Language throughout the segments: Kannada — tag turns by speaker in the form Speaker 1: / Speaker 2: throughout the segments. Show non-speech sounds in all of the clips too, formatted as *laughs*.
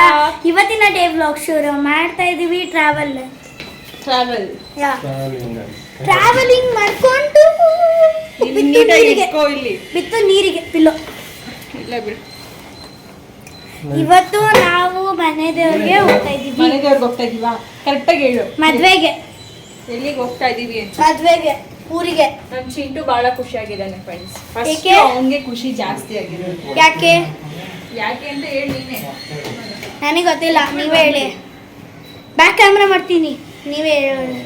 Speaker 1: ಗೊತ್ತಾ ಇವತ್ತಿನ ಡೇ ಬ್ಲಾಗ್ ಶುರು ಮಾಡ್ತಾ ಇದೀವಿ ಟ್ರಾವೆಲ್
Speaker 2: ಟ್ರಾವೆಲ್
Speaker 1: ಟ್ರಾವೆಲಿಂಗ್ ಮಾಡ್ಕೊಂಡು
Speaker 2: ಇಲ್ಲಿ
Speaker 1: ಬಿತ್ತು ನೀರಿಗೆ.
Speaker 2: ಇಟ್ಕೋ
Speaker 1: ಬಿತ್ತು ನೀರಿಗೆ ಪಿಲ್ಲೋ
Speaker 2: ಇಲ್ಲ ಬಿಡು.
Speaker 1: ಇವತ್ತು ನಾವು ಮನೆ ದೇವ್ರಿಗೆ ಹೋಗ್ತಾ ಇದೀವಿ.
Speaker 2: ಮನೆ ದೇವ್ರಿಗೆ ಹೋಗ್ತಾ ಇದೀವಾ? ಕರೆಕ್ಟಾಗಿ ಹೇಳು.
Speaker 1: ಮದ್ವೆಗೆ.
Speaker 2: ಎಲ್ಲಿಗೆ ಹೋಗ್ತಾ ಇದೀವಿ ಅಂತ.
Speaker 1: ಮದ್ವೆಗೆ ಊರಿಗೆ.
Speaker 2: ನಮ್ ಚಿಂಟು ಬಹಳ ಖುಷಿಯಾಗಿದ್ದಾನೆ ಫ್ರೆಂಡ್ಸ್ ಫಸ್ಟ್? ಅವನಿಗೆ ಖುಷಿ ಜಾಸ್ತಿ ಆಗಿದೆ
Speaker 1: ಯಾಕೆ?
Speaker 2: ಯಾಕೆ ಅಂತ ಹೇಳಿ ನೀನೆ.
Speaker 1: ನನಗೆ ಗೊತ್ತಿಲ್ಲ ನೀವೇ ಹೇಳಿ. ಬ್ಯಾಕ್ ಕ್ಯಾಮ್ರಾ ಮಾಡ್ತೀನಿ ನೀವೇ ಹೇಳಿ.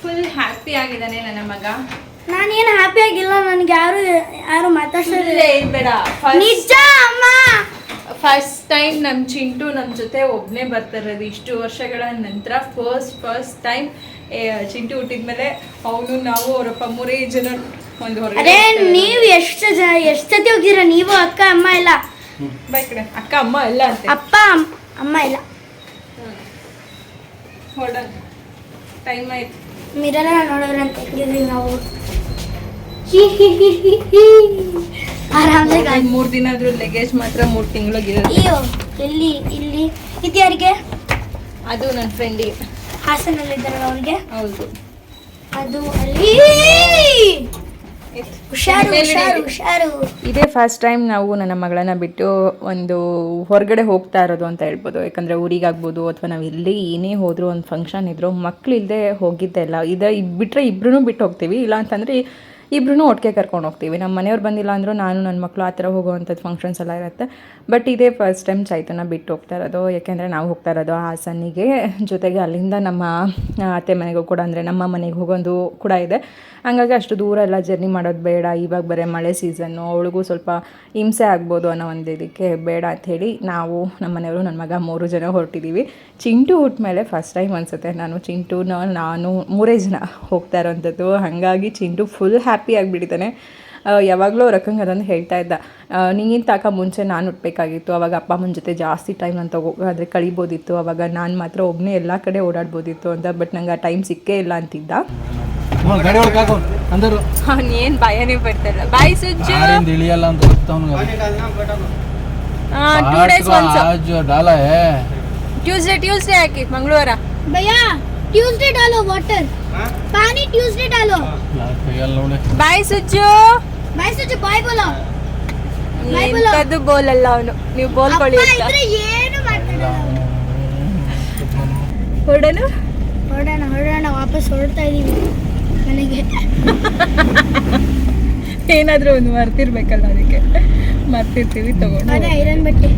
Speaker 2: ಫುಲ್ ಹ್ಯಾಪಿ ಆಗಿದ್ದಾನೆ ನನ್ನ ಮಗ.
Speaker 1: ನಾನೇನು ಹ್ಯಾಪಿ ಆಗಿಲ್ಲ ನನಗೆ ಯಾರು ಯಾರು ಮಾತಾಡ್ಸೋದಿಲ್ಲ.
Speaker 2: ಇಲ್ಲ ಬೇಡ.
Speaker 1: ನಿಜ ಅಮ್ಮ?
Speaker 2: ಫಸ್ಟ್ ಟೈಮ್ ನಮ್ಮ ಚಿಂಟು ನಮ್ಮ ಜೊತೆ ಒಬ್ಬನೇ ಬರ್ತಿರೋದು ಇಷ್ಟು ವರ್ಷಗಳ ನಂತರ ಫಸ್ಟ್ ಫಸ್ಟ್ ಟೈಮ್ ಚಿಂಟು ಹುಟ್ಟಿದ್ಮೇಲೆ ಅವನು ನಾವು ಅವರಪ್ಪ ಮೂರೇ ಜನ
Speaker 1: ಅದೇ ನೀವು ಎಷ್ಟು ಜನ ಎಷ್ಟು ಸತಿ ಹೋಗಿರ ನೀವು ಅಕ್ಕ ಅಮ್ಮ ಇಲ್ಲ
Speaker 2: ಬಾ ಅಕ್ಕ ಅಮ್ಮ ಇಲ್ಲ ಅಂತೆ.
Speaker 1: ಅಪ್ಪ ಅಮ್- ಅಮ್ಮ ಇಲ್ಲ
Speaker 2: ಹೊರಡೋಣ ಟೈಮ್ ಆಯ್ತು.
Speaker 1: ಮಿರರ ನೋಡೋರಂತ. ಹೆಂಗಿದ್ವಿ ನಾವು. ಆರಾಮ್ಸೆ
Speaker 2: ಮೂರ್ ದಿನ ಆದ್ರೂ ಲಗೇಜ್ ಮಾತ್ರ ಮೂರು ತಿಂಗಳು
Speaker 1: ಅಯ್ಯೋ ಎಲ್ಲಿ ಇಲ್ಲಿ? ಇದು ಯಾರಿಗೆ
Speaker 2: ಅದು ನನ್ನ ಫ್ರೆಂಡಿಗೆ
Speaker 1: ಹಾಸನಲ್ಲಿದ್ದಾರಲ್ಲ ಅವ್ರಿಗೆ?
Speaker 2: ಹೌದು.
Speaker 1: ಅದು ಅಲ್ಲಿ. ಹುಷಾರು ಹುಷಾರು ಹುಷಾರು.
Speaker 2: ಇದೇ ಫಸ್ಟ್ ಟೈಮ್ ನಾವು ನನ್ನ ಮಗಳನ್ನ ಬಿಟ್ಟು ಒಂದು ಹೊರಗಡೆ ಹೋಗ್ತಾ ಇರೋದು ಅಂತ ಹೇಳ್ಬೋದು. ಯಾಕಂದರೆ ಊರಿಗಾಗ್ಬೋದು ಅಥವಾ ನಾವು ಎಲ್ಲಿ ಏನೇ ಹೋದರೂ ಒಂದು ಫಂಕ್ಷನ್ ಇದ್ರು ಮಕ್ಳು ಇಲ್ಲದೆ ಹೋಗಿದ್ದೆ ಇಲ್ಲ. ಇದು ಬಿಟ್ಟರೆ ಇಬ್ಬರೂ ಬಿಟ್ಟು ಹೋಗ್ತೀವಿ. ಇಲ್ಲ ಅಂತಂದರೆ ಇಬ್ರು ಒಟ್ಟಿಗೆ ಕರ್ಕೊಂಡು ಹೋಗ್ತೀವಿ. ನಮ್ಮ ಮನೆಯವ್ರು ಬಂದಿಲ್ಲ ಅಂದರೂ ನಾನು ನನ್ನ ಮಕ್ಕಳು ಆ ಥರ ಹೋಗುವಂಥದ್ದು ಫಂಕ್ಷನ್ಸ್ ಎಲ್ಲ ಇರುತ್ತೆ. ಬಟ್ ಇದೇ ಫಸ್ಟ್ ಟೈಮ್ ಚೈತನ್ಯ ಬಿಟ್ಟು ಹೋಗ್ತಾ ಇರೋದು. ಯಾಕೆಂದರೆ ನಾವು ಹೋಗ್ತಾ ಇರೋದು ಹಾಸನಿಗೆ ಜೊತೆಗೆ ಅಲ್ಲಿಂದ ನಮ್ಮ ಅತ್ತೆ ಮನೆಗೂ ಕೂಡ ಅಂದರೆ ನಮ್ಮ ಮನೆಗೆ ಹೋಗೋದು ಕೂಡ ಇದೆ. ಹಂಗಾಗಿ ಅಷ್ಟು ದೂರ ಎಲ್ಲ ಜರ್ನಿ ಮಾಡೋದು ಬೇಡ. ಇವಾಗ ಬರೀ ಮಳೆ ಸೀಸನ್ನು ಅವಳಿಗೂ ಸ್ವಲ್ಪ ಹಿಂಸೆ ಆಗ್ಬೋದು ಅನ್ನೋ ಒಂದು ಇದಕ್ಕೆ ಬೇಡ ಅಂಥೇಳಿ ನಾವು ನಮ್ಮ ಮನೆಯವರು ನನ್ನ ಮಗ ಮೂರು ಜನ ಹೊರಟಿದ್ದೀವಿ ಚಿಂಟು ಹುಟ್ಟ ಮೇಲೆ ಫಸ್ಟ್ ಟೈಮ್ ಅನಿಸುತ್ತೆ. ನಾನು ಚಿಂಟುನ, ನಾನು ಮೂರೇ ಜನ ಹೋಗ್ತಾ ಇರೋವಂಥದ್ದು ಹಾಗಾಗಿ ಚಿಂಟು ಫುಲ್ ಹ್ಯಾಪಿ ಹ್ಯಾಪಿ ಆಗಿಬಿಟ್ಟಿದ್ದಾನೆ. ಯಾವಾಗಲೂ ಅವ್ರ ಅಕ್ಕಂಗೆ ಅದನ್ನು ಹೇಳ್ತಾ ಇದ್ದ. ನೀನು ತಾಕ ಮುಂಚೆ ನಾನು ಉಟ್ಬೇಕಾಗಿತ್ತು ಅವಾಗ ಅಪ್ಪ ಅಮ್ಮನ ಜೊತೆ ಜಾಸ್ತಿ ಟೈಮ್ ನಾನು ತಗೋ ಆದರೆ ಕಳಿಬೋದಿತ್ತು. ಅವಾಗ ನಾನು ಮಾತ್ರ ಒಬ್ಬನೇ ಎಲ್ಲ ಕಡೆ ಓಡಾಡ್ಬೋದಿತ್ತು ಅಂತ ಬಟ್ ನಂಗೆ ಆ ಟೈಮ್ ಸಿಕ್ಕೇ ಇಲ್ಲ ಅಂತಿದ್ದ.
Speaker 3: ಅಂತ
Speaker 2: ಟ್ಯೂಸ್ಡೇ ಟ್ಯೂಸ್ಡೇ ಹಾಕಿ ಮಂಗಳವಾರ.
Speaker 1: ಟ್ಯೂಸ್ಡೇ ವಾಟರ್ पानी ट्यूसडे डालो
Speaker 3: ಯಾರ್ ಕೈಯಲ್ಲಿ ನೋಡಿ
Speaker 2: ಬಾಯ್ ಸುಜ್ಜು
Speaker 1: भाई सोचो बाय बोलो ಬಾಯ್ ಬೋಲೋ.
Speaker 2: ಎಂಥದ್ದು ಬೋಲಲ್ಲ ಅವನು ನೀವು ಬೋಲ್ಕೊಳ್ಳಿ
Speaker 1: ಅಪ್ಪ
Speaker 2: ಅಂತ
Speaker 1: ಇದ್ರೆ ಏನು ಮಾಡ್ತಿರಲ್ಲ
Speaker 2: ಹೊರಡನು
Speaker 1: ಹೊರಡೋಣ ಹೊರಡೋಣ ವಾಪಸ್ ಹೊರಡ್ತಾ ಇದೀವಿ ಮನೆಗೆ
Speaker 2: ಏನಾದರೂ ಒಂದು ಮರ್ತಿರ್ಬೇಕಲ್ಲ ಅದಕ್ಕೆ ಮರ್ತಿರ್ತೀವಿ ತಗೊಂಡು
Speaker 1: ಅದೇ ಐರನ್ ಬಟ್ಟೆ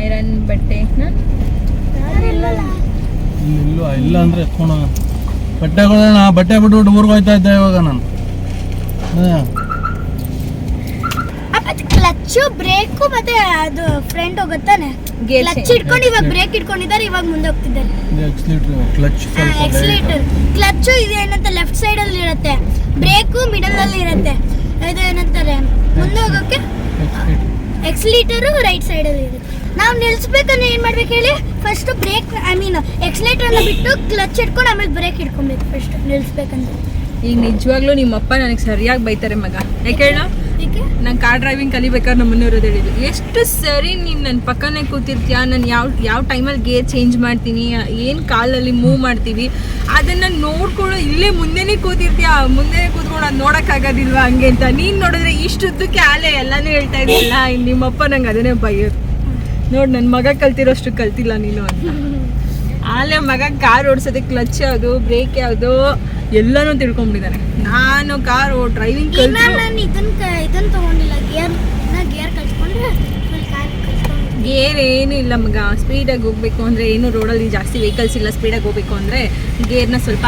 Speaker 2: ಐರನ್ ಬಟ್ಟೆ
Speaker 1: ಯಾರು ಇಲ್ಲಲ್ಲ
Speaker 3: ಇಲ್ಲಿ ಇಲ್ವಾ ಇಲ್ಲ ಅಂದ್ರೆ ಎತ್ಕೊಂಡು ಹೋಗೋಣ. ಬಟ್ಟೆಗಳು ನಾ ಬಟ್ಟೆ ಬಿಟ್ಬಿಟ್ಟು ಊರಿಗೆ ಹೋಗ್ತಾ ಇದ್ದೆ ಇವಾಗ ನಾನು. ಹ್ಮ್.
Speaker 1: ಅಪ್ಪ ಕ್ಲಚ್ ಬ್ರೇಕು ಮತ್ತೆ ಅದು ಫ್ರೆಂಡ್ ಹೋಗುತ್ತಾನೆ? ಕ್ಲಚ್ ಇಟ್ಕೊಂಡು ಇವಾಗ ಬ್ರೇಕ್ ಇಟ್ಕೊಂಡಿದ್ದಾರೆ ಇವಾಗ ಮುಂದೆ ಹೋಗ್ತಿದ್ದಾರೆ.
Speaker 3: ಎಕ್ಸ್ಲೀಟ್ರ್ ಕ್ಲಚ್ ಸ್ವಲ್ಪ late.
Speaker 1: ಕ್ಲಚ್ ಇದು ಏನಂತ ಲೆಫ್ಟ್ ಸೈಡ್ ಅಲ್ಲಿ ಇರುತ್ತೆ. ಬ್ರೇಕು ಮಿಡಲ್ ಅಲ್ಲಿ ಇರುತ್ತೆ. ಇದು ಏನಂತಾರೆ? ಮುಂದೆ ಹೋಗೋಕೆ?
Speaker 3: Accelerator.
Speaker 1: ರೈಟ್ ಸೈಡ್ ಅಲ್ಲಿ ಇರುತ್ತೆ. ನಾವು ನಿಲ್ಸ್ಬೇಕಂದ್ರೆ ಏನ್ ಮಾಡ್ಬೇಕು ಹೇಳಿ? First brake I mean accelerator ಅನ್ನ ಬಿಟ್ಟು ಕ್ಲಚ್ ಇಟ್ಕೊಂಡು ಆಮೇಲೆ ಬ್ರೇಕ್ ಹಿಡ್ಕೊಬೇಕು ಫಸ್ಟ್ ನಿಲ್ಸ್ಬೇಕಂದ್ರೆ.
Speaker 2: ಈಗ ನಿಜವಾಗ್ಲೂ ನಿಮ್ಮಪ್ಪ ನನಗೆ ಸರಿಯಾಗಿ ಬೈತಾರೆ ಮಗ. ಯಾಕೆ ಹೇಳ
Speaker 1: ಏಕೆ
Speaker 2: ನಾನು ಕಾರ್ ಡ್ರೈವಿಂಗ್ ಕಲಿಬೇಕಾದ್ರೆ ನಮ್ಮ ಮನೆಯವರು ಹೇಳಿದ್ರು. ಎಷ್ಟು ಸರಿ ನೀನು ನನ್ನ ಪಕ್ಕನೇ ಕೂತಿರ್ತೀಯ? ನಾನು ಯಾವ ಯಾವ ಟೈಮಲ್ಲಿ ಗೇರ್ ಚೇಂಜ್ ಮಾಡ್ತೀನಿ? ಏನು ಕಾಲಲ್ಲಿ ಮೂವ್ ಮಾಡ್ತೀವಿ? ಅದನ್ನು ನೋಡ್ಕೊಳ್ಳೋ ಇಲ್ಲೇ ಮುಂದೆನೇ ಕೂತಿರ್ತೀಯ? ಮುಂದೆನೇ ಕೂತ್ಕೊಂಡು ಅದು ನೋಡೋಕ್ಕಾಗೋದಿಲ್ವಾ ಹಂಗೆ ಅಂತ? ನೀನು ನೋಡಿದ್ರೆ ಇಷ್ಟುದ್ದಕ್ಕೆ ಆಲೆ ಎಲ್ಲನೂ ಹೇಳ್ತಾ ಇದ್ದಿಲ್ಲ ನಿಮ್ಮಪ್ಪ ನಂಗೆ ಅದನ್ನೇ ಬೈಯೋದು. ನೋಡಿ ನನ್ನ ಮಗ ಕಲ್ತಿರೋಷ್ಟು ಕಲ್ತಿಲ್ಲ ನೀನು ಅಂತ. ಆಲೆ ಮಗ ಕಾರ್ ಓಡಿಸೋದೆ ಕ್ಲಚ್ ಯಾವುದು ಬ್ರೇಕ್ ಯಾವುದು ಎಲ್ಲನೂ ತಿಳ್ಕೊಂಬಿಟ್ಟಿದ್ದಾನೆ ನಾನು ಕಾರ್ ಡ್ರೈವಿಂಗ್
Speaker 1: ನಾನು ಇದನ್ನ ಕ- ಇದನ್ನ ತಗೊಂಡಿಲ್ಲ ಗೇರ್ ಏನು ಗೇರ್ ಕಲ್ತ್ಕೊಂಡ್ರೆ ಕಾರ್ ಕಲ್ತ್ಕೊಂಡು
Speaker 2: ಗೇರ್ ಏನೂ ಇಲ್ಲ ಮಗ. ಸ್ಪೀಡಾಗಿ ಹೋಗಬೇಕು ಅಂದರೆ ಏನು ರೋಡಲ್ಲಿ ಜಾಸ್ತಿ ವೆಹಿಕಲ್ಸ್ ಇಲ್ಲ. ಸ್ಪೀಡಾಗಿ ಹೋಗ್ಬೇಕು ಅಂದರೆ ಗೇರ್ನ ಸ್ವಲ್ಪ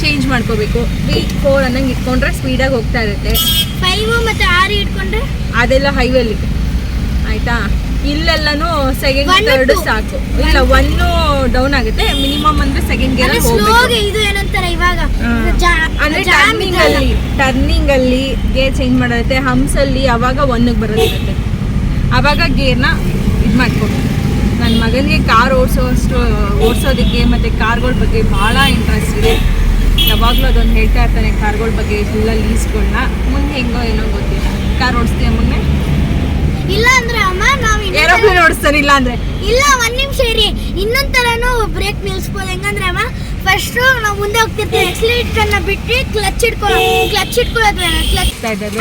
Speaker 2: ಚೇಂಜ್ ಮಾಡ್ಕೋಬೇಕು. ತ್ರೀ ಫೋರ್ ಅನ್ನಂಗೆ ಇಟ್ಕೊಂಡ್ರೆ ಸ್ಪೀಡಾಗಿ ಹೋಗ್ತಾ ಇರುತ್ತೆ.
Speaker 1: ಫೈವ್ ಮತ್ತೆ ಆರು ಇಟ್ಕೊಂಡ್ರೆ?
Speaker 2: ಅದೆಲ್ಲ ಹೈವೇಲಿ ಆಯಿತಾ? ಇಲ್ಲೆಲ್ಲನೂ ಸೆಕೆಂಡ್ ಥರ್ಡ್ ಸಾಕು. ಇಲ್ಲ ಒನ್ನು ಡೌನ್ ಆಗುತ್ತೆ. ಮಿನಿಮಮ್ ಅಂದ್ರೆ ಸೆಕೆಂಡ್ ಗೇರ್
Speaker 1: ಇದು ಏನಂತಾರೆ ಇವಾಗ?
Speaker 2: ಅಂದ್ರೆ ಟರ್ನಿಂಗ್ ಅಲ್ಲಿ ಟರ್ನಿಂಗ್ ಅಲ್ಲಿ ಗೇರ್ ಚೇಂಜ್ ಮಾಡುತ್ತೆ. ಹಂಪ್ಸ್ ಅಲ್ಲಿ ಅವಾಗ ಒಂದಕ್ಕೆ ಬರೋದಿರುತ್ತೆ ಅವಾಗ ಗೇರ್ನ ಇದು ಮಾಡ್ಕೊಡ್ತೀನಿ ನನ್ನ ಮಗನಿಗೆ ಕಾರ್ ಓಡಿಸೋಷ್ಟು ಓಡಿಸೋದಕ್ಕೆ ಮತ್ತು ಕಾರ್ಗಳ ಬಗ್ಗೆ ಭಾಳ ಇಂಟ್ರೆಸ್ಟ್ ಇದೆ. ಯಾವಾಗಲೂ ಅದೊಂದು ಹೇಳ್ತಾ ಇರ್ತಾನೆ ಕಾರ್ಗಳ ಬಗ್ಗೆ ಎಲ್ಲ ಲೀಸ್ಟ್ಗಳನ್ನ ಮುಂದೆ ಹೆಂಗೋ ಏನೋ ಗೊತ್ತಿಲ್ಲ. ಕಾರ್ ಓಡಿಸ್ತೀಯ ಮೊನ್ನೆ
Speaker 1: ಇಲ್ಲ ಅಂದ್ರೆ ಅಮ್ಮ ನಾವು
Speaker 2: ಏರೋಪ್ಲೇನ್ ಓಡಿಸ್ತಾನೆ ಇಲ್ಲ ಅಂದ್ರೆ.
Speaker 1: ಇಲ್ಲ ಒಂದ್ ನಿಮಿಷ ಇರಿ. ಇನ್ನೊಂದ್ ತರನು ಬ್ರೇಕ್ ನಿಲ್ಸ್ಬೋದು. ಹೆಂಗಂದ್ರೆ ಅಮ್ಮ ಫಸ್ಟ್ ನಾವು ಮುಂದೆ ಹೋಗ್ತಿರ್ತೀವಿ. ಎಕ್ಸಿಲೇಟರ್ ಅನ್ನ ಬಿಟ್ಟು ಕ್ಲಚ್ ಇಟ್ಕೊಳ್ಳೋ ಕ್ಲಚ್ ಇಟ್ಕೊಳ್ಳೋದು ಕ್ಲಚ್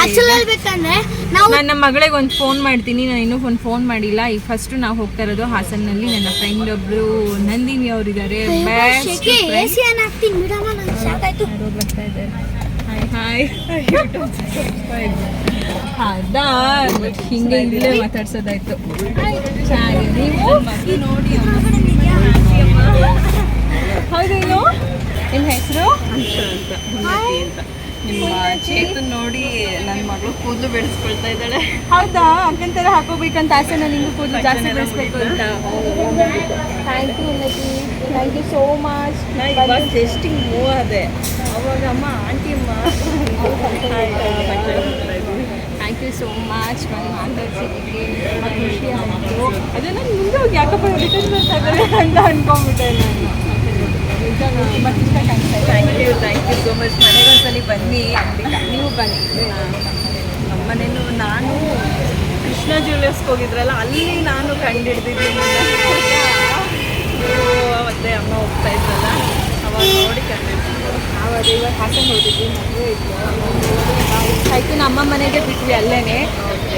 Speaker 1: ಆಕ್ಚುಲ್ ಹೇಳ್ಬೇಕಂದ್ರೆ ನಾವು
Speaker 2: ನಾನು ನಮ್ಮ ಮಗಳಿಗೆ ಒಂದು ಫೋನ್ ಮಾಡ್ತೀನಿ. ನಾನು ಇನ್ನೂ ಒಂದು ಫೋನ್ ಮಾಡಿಲ್ಲ. ಈಗ ಫಸ್ಟ್ ನಾವು ಹೋಗ್ತಾ ಇರೋದು ಹಾಸನ್ನಲ್ಲಿ. ನನ್ನ ಫ್ರೆಂಡ್ ಒಬ್ರು ನಂದಿನಿ ಅವರಿದ್ದಾರೆ.
Speaker 1: ಇದ್ದಾರೆ ಎ ಸಿ ಅನ್ನ ಹಾಕ್ತೀನಿ? ಬಿಡಮ್ಮ ನಂಗೆ ಸಾಕಾಯ್ತು
Speaker 2: ಹಾಯ್ ಹಾಯ್ ಅದಾ ಹಿಂಗೆ ಇಲ್ಲೇ ಮಾತಾಡ್ಸೋದಾಯ್ತು. ಚೆನ್ನಾಗಿದೆ ನೋಡಿ ಹೌದೇನು? ನಿಮ್ಮ ಹೆಸರು?
Speaker 4: ನಿಮ್ಮ ಚೇತನ್ ನೋಡಿ ನನ್ನ ಮಗಳು ಕೂದಲು ಬೆಳೆಸ್ಕೊಳ್ತಾ ಇದ್ದಾಳೆ
Speaker 2: ಹೌದಾ? ಅಕ್ಕನ ಥರ ಹಾಕೋಬೇಕಂತ ಆಸೆ ನಾನು ನಿಮ್ಗೆ ಕೂದಲು ಜಾಸ್ತಿ ಬೆಳೆಸ್ಬೇಕು ಅಂತ. Thank you Unnati thank you so much
Speaker 4: ನಾ ಇವಾಗ ಜಸ್ಟ್ ಹಿಂಗೆ ಮೂವ್ ಅದೇ ಅವಾಗ ಅಮ್ಮ ಆಂಟಿ ಅಮ್ಮ. *laughs*
Speaker 2: ಥ್ಯಾಂಕ್ ಯು ಸೋ ಮಚ್ ಬಂದು ಮಾತಾಡ್ಸಿದ್ದಕ್ಕೆ ತುಂಬ ಖುಷಿ ಆಯಿತು ಅದೇ ನಾನು ಮುಂದೆ ಹೋಗಿ ಯಾಕಪ್ಪ ರಿಟರ್ನ್ ಬರ್ತಾರೆ ಅಂತ ಅನ್ಕೊಂಡ್ಬಿಟ್ಟೆ ನಾನು. ನಿಜ ತುಂಬ ಇಷ್ಟ ಕಾಣಿಸ್ತಾ
Speaker 4: thank you thank you so much ಮನೆಗೊಂದ್ಸಲಿ ಬನ್ನಿ
Speaker 2: ನೀವು ಬನ್ನಿ.
Speaker 4: ನಮ್ಮ ಮನೇನು ನಾನು ಕೃಷ್ಣ ಜ್ಯುವೆಲರ್ಸ್ಗೆ ಹೋಗಿದ್ರಲ್ಲ ಅಲ್ಲಿ ನಾನು ಕಂಡಿಡ್ದಿದ್ದೀನಿ ಮತ್ತೆ ಅಮ್ಮ ಹೋಗ್ತಾ ಇದ್ರಲ್ಲ ಅವಾಗ ನೋಡಿ ಕಂಡಿಡ್ತಿದ್ರು
Speaker 2: ನಾವು ಅದೇ ಇವಾಗ ಹಾಸನ ಹೋಗಿದ್ವಿ ಮದುವೆ ಇತ್ತು. ಚೈತುನ ಅಮ್ಮ ಮನೆಗೆ ಬಿಟ್ವಿ ಅಲ್ಲೇ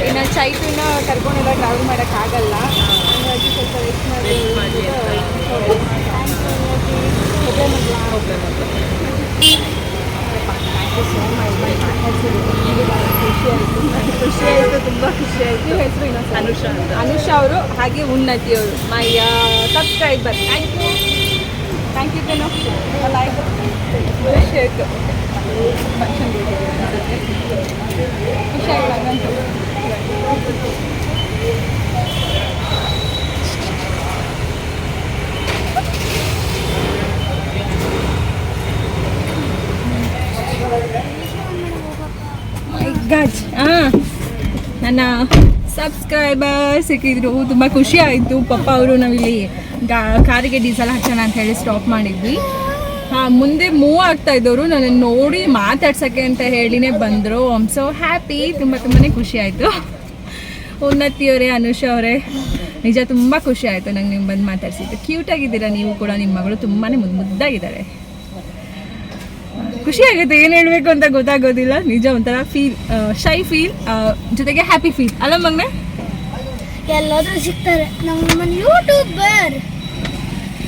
Speaker 2: ಇನ್ನು ಚೈತುನ ಕರ್ಕೊಂಡೆಲ್ಲ ಟ್ರಾವೆಲ್ ಮಾಡೋಕ್ಕಾಗಲ್ಲ ಹಾಗಾಗಿ ಸ್ವಲ್ಪ ವೆಯ್ಟ್ ಮಾಡಿ
Speaker 4: ಖುಷಿ ಆಯಿತು ತುಂಬ ಖುಷಿ ಆಯಿತು
Speaker 2: ಹೆಸರು ಇನ್ನೊಂದು
Speaker 4: ಅನುಷಾ
Speaker 2: ಅವರು ಹಾಗೆ ಉನ್ನತಿ ಅವರು. My subscriber thank you thank you like ಖುಷಿ ಆಯಿತು ಗಾಡ್ ಹಾಂ ನನ್ನ ಸಬ್ಸ್ಕ್ರೈಬರ್ ಸಿಕ್ಕಿದ್ರು, ತುಂಬ ಖುಷಿ ಆಯಿತು. ಪಪ್ಪ ಅವರು ನಾವಿಲ್ಲಿ ಗಾ ಕಾರಿಗೆ ಡೀಸೆಲ್ ಹಾಕೋಣ ಅಂತ ಹೇಳಿ ಸ್ಟಾಪ್ ಮಾಡಿದ್ವಿ. ಹಾಂ ಮುಂದೆ ಮೂವ್ ಆಗ್ತಾ ಇದ್ದವರು ನನ್ನನ್ನು ನೋಡಿ ಮಾತಾಡ್ಸಕ್ಕೆ ಅಂತ ಹೇಳಿನೇ ಬಂದರು. ಐಮ್ ಸೊ ಹ್ಯಾಪಿ ತುಂಬ ತುಂಬಾ ಖುಷಿ ಆಯಿತು. ಉನ್ನತಿಯವರೇ ಅನುಷಾ ಅವರೇ ನಿಜ ತುಂಬ ಖುಷಿ ಆಯಿತು ನಂಗೆ ನಿಮ್ಮ ಬಂದು ಮಾತಾಡ್ಸಿದ್ದು. ಕ್ಯೂಟಾಗಿದ್ದೀರಾ ನೀವು ಕೂಡ? ನಿಮ್ಮ ಮಗಳು ತುಂಬಾ ಮುದ್ದು ಮುದ್ದಾಗಿದ್ದಾರೆ. ಖುಷಿ ಆಗುತ್ತೆ ಏನು ಹೇಳಬೇಕು ಅಂತ ಗೊತ್ತಾಗೋದಿಲ್ಲ. ನಿಜ ಒಂಥರ ಫೀಲ್ ಶೈ ಫೀಲ್ ಜೊತೆಗೆ ಹ್ಯಾಪಿ ಫೀಲ್ ಅಲ್ಲ ಮಗ್ನೆ?
Speaker 1: ಎಲ್ಲಾದರೂ ಸಿಗ್ತಾರೆ. ನಮ್ಮ ಯೂಟ್ಯೂಬರ್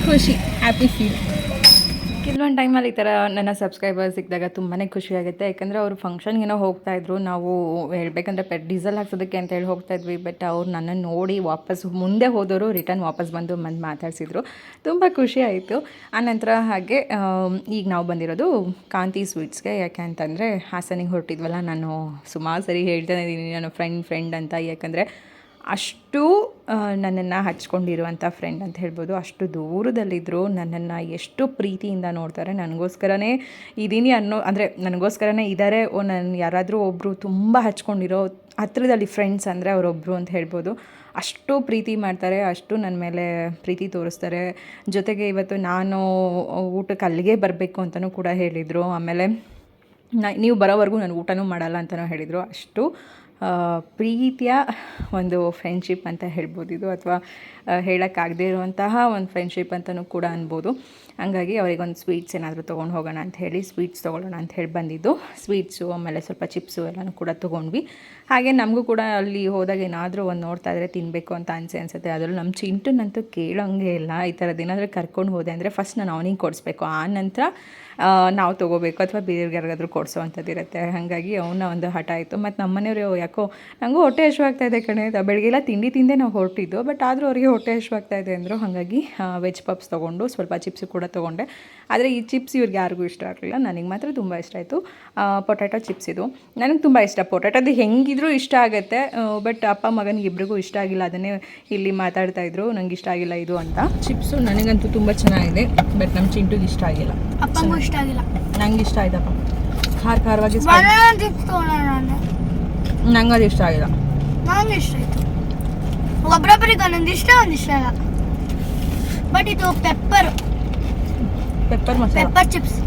Speaker 2: ಖುಷಿ ಹ್ಯಾಪಿ ಫೀಲ್ ಕೆಲವೊಂದು ಟೈಮಲ್ಲಿ ಈ ಥರ ನನ್ನ ಸಬ್ಸ್ಕ್ರೈಬರ್ ಸಿಕ್ಕಿದಾಗ ತುಂಬಾ ಖುಷಿಯಾಗುತ್ತೆ ಯಾಕಂದರೆ ಅವರು ಫಂಕ್ಷನ್ಗೇನೋ ಹೋಗ್ತಾ ಇದ್ರು, ನಾವು ಹೇಳ್ಬೇಕಂದ್ರೆ ಪೆಟ್ ಡೀಸೆಲ್ ಹಾಕ್ಸೋದಕ್ಕೆ ಅಂತ ಹೇಳಿ ಹೋಗ್ತಾ ಇದ್ವಿ. ಬಟ್ ಅವ್ರು ನನ್ನನ್ನು ನೋಡಿ ವಾಪಸ್ ಮುಂದೆ ಹೋದವರು ರಿಟರ್ನ್ ವಾಪಸ್ ಬಂದು ಬಂದು ಮಾತಾಡಿಸಿದ್ರು. ತುಂಬ ಖುಷಿ ಆಯಿತು. ಆನಂತರ ಹಾಗೆ ಈಗ ನಾವು ಬಂದಿರೋದು ಕಾಂತಿ ಸ್ವೀಟ್ಸ್ಗೆ ಯಾಕೆ ಅಂತಂದರೆ ಹಾಸನಿಗೆ ಹೊರಟಿದ್ವಲ್ಲ, ನಾನು ಸುಮಾರು ಸರಿ ಹೇಳ್ತಾನೆ ಇದ್ದೀನಿ. ನನ್ನ ಫ್ರೆಂಡ್ ಫ್ರೆಂಡ್ ಅಂತ. ಯಾಕಂದರೆ ಅಷ್ಟು ನನ್ನನ್ನು ಹಚ್ಕೊಂಡಿರುವಂಥ ಫ್ರೆಂಡ್ ಅಂತ ಹೇಳ್ಬೋದು. ಅಷ್ಟು ದೂರದಲ್ಲಿದ್ದರು ನನ್ನನ್ನು ಎಷ್ಟು ಪ್ರೀತಿಯಿಂದ ನೋಡ್ತಾರೆ. ನನಗೋಸ್ಕರನೇ ಇದ್ದೀನಿ ಅನ್ನೋ, ಅಂದರೆ ನನಗೋಸ್ಕರನೇ ಇದ್ದಾರೆ ಓ ನನ್ನ ಯಾರಾದರೂ ಒಬ್ಬರು ತುಂಬ ಹಚ್ಕೊಂಡಿರೋ ಹತ್ರದಲ್ಲಿ ಫ್ರೆಂಡ್ಸ್ ಅಂದರೆ ಅವರೊಬ್ಬರು ಅಂತ ಹೇಳ್ಬೋದು. ಅಷ್ಟು ಪ್ರೀತಿ ಮಾಡ್ತಾರೆ. ಅಷ್ಟು ನನ್ನ ಮೇಲೆ ಪ್ರೀತಿ ತೋರಿಸ್ತಾರೆ. ಜೊತೆಗೆ ಇವತ್ತು ನಾನು ಊಟಕ್ಕೆ ಅಲ್ಲಿಗೆ ಬರಬೇಕು ಅಂತಲೂ ಕೂಡ ಹೇಳಿದರು. ಆಮೇಲೆ ನೀವು ಬರೋವರೆಗೂ ನಾನು ಊಟನೂ ಮಾಡಲ್ಲ ಅಂತಲೂ ಹೇಳಿದರು. ಅಷ್ಟು ಪ್ರೀತಿಯ ಒಂದು ಫ್ರೆಂಡ್ಶಿಪ್ ಅಂತ ಹೇಳ್ಬೋದು ಇದು ಅಥವಾ ಹೇಳೋಕ್ಕಾಗದೇ ಇರುವಂತಹ ಒಂದು ಫ್ರೆಂಡ್ಶಿಪ್ ಅಂತಲೂ ಕೂಡ ಅನ್ಬೋದು. ಹಂಗಾಗಿ ಅವರಿಗೊಂದು ಸ್ವೀಟ್ಸ್ ಏನಾದರೂ ತೊಗೊಂಡು ಹೋಗೋಣ ಅಂತ ಹೇಳಿ ಸ್ವೀಟ್ಸ್ ತೊಗೊಳ್ಳೋಣ ಅಂತ ಹೇಳಿ ಬಂದಿದ್ದು. ಸ್ವೀಟ್ಸು ಆಮೇಲೆ ಸ್ವಲ್ಪ ಚಿಪ್ಸು ಎಲ್ಲನೂ ಕೂಡ ತೊಗೊಂಡ್ವಿ. ಹಾಗೆ ನಮಗೂ ಕೂಡ ಅಲ್ಲಿ ಹೋದಾಗ ಏನಾದರೂ ಒಂದು ನೋಡ್ತಾ ಇದ್ರೆ ತಿನ್ನಬೇಕು ಅಂತ ಅನಿಸೆ ಅನಿಸುತ್ತೆ. ಅದರಲ್ಲೂ ನಮ್ಮ ಚಿಂಟುನಂತೂ ಕೇಳೋಂಗೆ ಇಲ್ಲ. ಈ ಥರದ್ದು ಏನಾದರೂ ಕರ್ಕೊಂಡು ಹೋದೆ ಅಂದರೆ ಫಸ್ಟ್ ನಾನು ಅವನಿಗೆ ಕೊಡಿಸ್ಬೇಕು. ಆ ನಂತರ ನಾವು ತೊಗೋಬೇಕು ಅಥವಾ ಬೇರೆಯವ್ರಿಗೆ ಯಾರಿಗಾದ್ರೂ ಕೊಡಿಸೋ ಅಂಥದ್ದು ಇರುತ್ತೆ. ಹಾಗಾಗಿ ಅವನ ಒಂದು ಹಠ ಆಯಿತು. ಮತ್ತು ನಮ್ಮನೆಯವರು ಯಾಕೋ ನನಗೂ ಹೊಟ್ಟೆ ಹಶುವಾಗ್ತಾ ಇದೆ ಕಣೆ. ಬೆಳಗ್ಗೆ ಎಲ್ಲ ತಿಂಡಿ ತಿಂದೇ ನಾವು ಹೊರಟಿದ್ದು. ಬಟ್ ಆದರೂ ಅವರಿಗೆ ಹೊಟ್ಟೆ ಹಶುವಾಗ್ತಾ ಇದೆ ಅಂದರು. ಹಾಗಾಗಿ ವೆಜ್ ಪಪ್ಸ್ ತೊಗೊಂಡು ಸ್ವಲ್ಪ ಚಿಪ್ಸ್ ಕೂಡ ತೊಗೊಂಡೆ. ಆದರೆ ಈ ಚಿಪ್ಸ್ ಇವ್ರಿಗೆ ಯಾರಿಗೂ ಇಷ್ಟ ಆಗಲಿಲ್ಲ. ನನಗೆ ಮಾತ್ರ ತುಂಬ ಇಷ್ಟ ಆಯಿತು. ಪೊಟ್ಯಾಟೊ ಚಿಪ್ಸ್ ಇದು. ನನಗೆ ತುಂಬ ಇಷ್ಟ. ಪೊಟ್ಯಾಟೋದು ಹೆಂಗಿದ್ರೂ ಇಷ್ಟ ಆಗುತ್ತೆ. ಬಟ್ ಅಪ್ಪ ಮಗನಿಗೆ ಇಬ್ರಿಗೂ ಇಷ್ಟ ಆಗಿಲ್ಲ. ಅದನ್ನೇ ಇಲ್ಲಿ ಮಾತಾಡ್ತಾ ಇದ್ರು. ನಂಗೆ ಇಷ್ಟ ಆಗಿಲ್ಲ ಇದು ಅಂತ. ಚಿಪ್ಸು ನನಗಂತೂ ತುಂಬ ಚೆನ್ನಾಗಿದೆ. ಬಟ್ ನಮ್ಮ ಚಿಂಟುಗೆ ಇಷ್ಟ ಆಗಿಲ್ಲ.
Speaker 1: ಅಪ್ಪಂಗೂ ಇಷ್ಟ ಆಗಿಲ್ಲ.
Speaker 2: ನಂಗೆ ಇಷ್ಟ ಆಯ್ತಪ್ಪ. ಖಾರ ಖಾರವಾಗಿ ನಂಗೆ ಅದು ಇಷ್ಟ ಆಗಿಲ್ಲ.
Speaker 1: ನಂಗೆ ಇಷ್ಟ ಆಯ್ತು. ಒಬ್ರೊಬ್ಬರಿಗೆ ಒಂದೊಂದು ಇಷ್ಟ ಒಂದು ಇಷ್ಟ ಇಲ್ಲ ಬಟ್ ಇದು pepper
Speaker 2: pepper masala
Speaker 1: pepper chips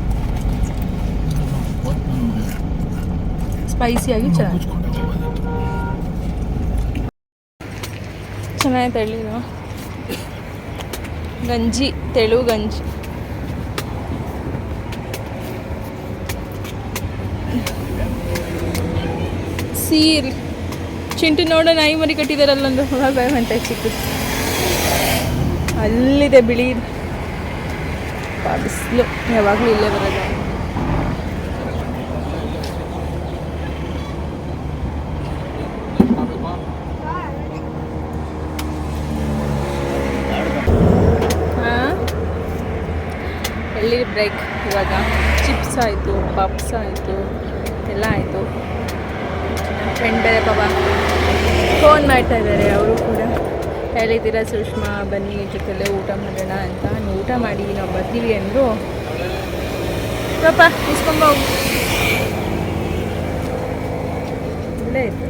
Speaker 2: spicy ಆಗಿ ಚೆನ್ನಾಗಿ. ಚೆನ್ನಾಗಿ ತೆಳ್ಳೀರು ಗಂಜಿ ತೆಳು ಗಂಜಿ. ಸೀರ್ ಚಿಂಟು ನೋಡೋ ನಾಯಿ ಮರಿ ಕಟ್ಟಿದಾರಲ್ಲೊಂದು ಹೋಗಂತ ಚಿಕ್ಕ ಅಲ್ಲಿದೆ ಬಿಳಿ. ಬಿಸಿಲು ಯಾವಾಗಲೂ ಇಲ್ಲೇ ಬರೋದು. ಎಲ್ಲಿ ಬ್ರೇಕ್? ಇವಾಗ ಚಿಪ್ಸ್ ಆಯಿತು, ಪಪ್ಸ್ ಆಯಿತು, ಎಲ್ಲ ಆಯಿತು. ಫ್ರೆಂಡ್ ಬೇರೆ ಪಾಪ ಫೋನ್ ಮಾಡ್ತಾ ಇದ್ದಾರೆ, ಅವರು ಕೂಡ. ಹೇಳಿದ್ದೀರಾ ಸುಷ್ಮಾ? ಬನ್ನಿ ಜೊತೆಲೆ ಊಟ ಮಾಡೋಣ ಅಂತ. ನೀವು ಊಟ ಮಾಡಿ ನಾವು ಬರ್ತೀವಿ ಅಂದರು. ಪಾಪ ಇಸ್ಕೊಂಬ ಹೋಗು. ಇಲ್ಲೇ ಇತ್ತು